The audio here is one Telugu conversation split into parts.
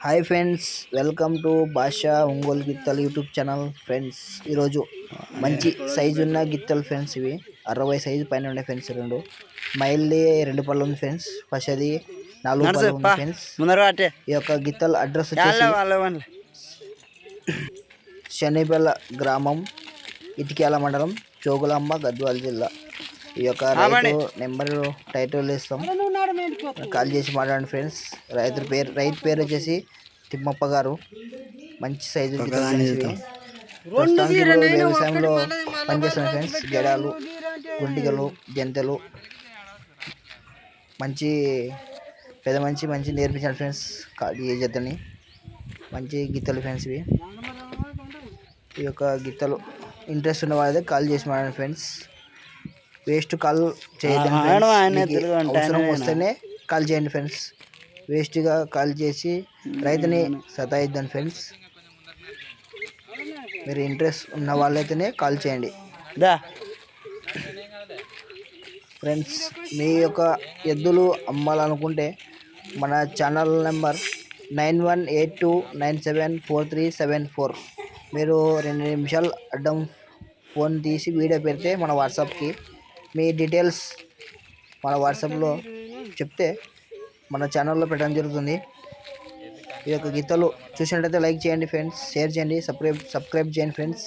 హాయ్ ఫ్రెండ్స్ వెల్కమ్ టు భాషా ఒంగోలు గిత్తలు యూట్యూబ్ ఛానల్ ఫ్రెండ్స్ ఈరోజు మంచి సైజు ఉన్న గిత్తలు ఫ్రెండ్స్ ఇవి. అరవై సైజు పైన ఉండే ఫ్రెండ్స్ రెండు. మైల్ది రెండు పళ్ళు ఉంది ఫ్రెండ్స్ ఫస్ట్ అది నాలుగు పళ్ళు ఉంది ఫ్రెండ్స్ ఈ యొక్క గిత్తల అడ్రస్ వచ్చేసి శనిపల్ల గ్రామం ఇటిక్యాల మండలం చోగులాంబ గద్వాల జిల్లా. ఈ యొక్క రైతు నెంబర్ టైటిల్ ఇస్తాం. కాల్ చేసి మాట్లాడండి ఫ్రెండ్స్. రైతు పేరు రైతు పేరు వచ్చేసి తిమ్మప్ప గారు. మంచి సైజు వ్యవసాయంలో పనిచేస్తున్న ఫ్రెండ్స్ గెడాలు గుంటిగలు జంతలు. మంచి పెద్ద మంచి మంచి నేర్పించాను ఫ్రెండ్స్ కా- ఈ జతని. మంచి గిత్తలు ఫ్రెండ్స్ ఇవి. ఈ యొక్క గిత్తలు ఇంట్రెస్ట్ ఉన్న వాళ్ళైతే కాల్ చేసి మాట్లాడండి ఫ్రెండ్స్. వేస్ట్ కాల్ అంటే అవసరం? వస్తేనే కాల్ చేయండి ఫ్రెండ్స్ వేస్ట్గా కాల్ చేసి రైతుని సతాయిద్దండి ఫ్రెండ్స్ మీరు ఇంట్రెస్ట్ ఉన్న వాళ్ళైతేనే కాల్ చేయండి. దా. ఫ్రెండ్స్ మీ యొక్క ఎద్దులు అమ్మాలనుకుంటే మన channel number nine one eight two nine seven four three seven four. మీరు రెండు నిమిషాలు అడ్డం ఫోన్ తీసి వీడియో పెడితే మన వాట్సాప్కి మీ డీటెయిల్స్ మన వాట్సాప్లో చెప్తే మన ఛానల్లో పెట్టడం జరుగుతుంది. ఈ యొక్క గీతలు చూసినట్టయితే లైక్ చేయండి ఫ్రెండ్స్ షేర్ చేయండి సబ్స్క్రైబ్ సబ్స్క్రైబ్ చేయండి ఫ్రెండ్స్.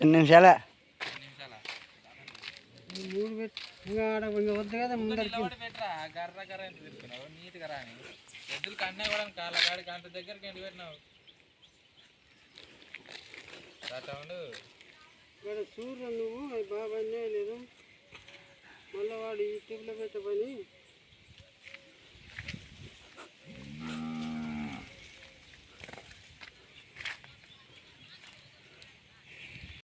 రెండు ఉండు సూర్యుడు నువ్వు బాబాయ్ లేదు మళ్ళీ వాడు యూట్యూబ్లో పెట్ట పని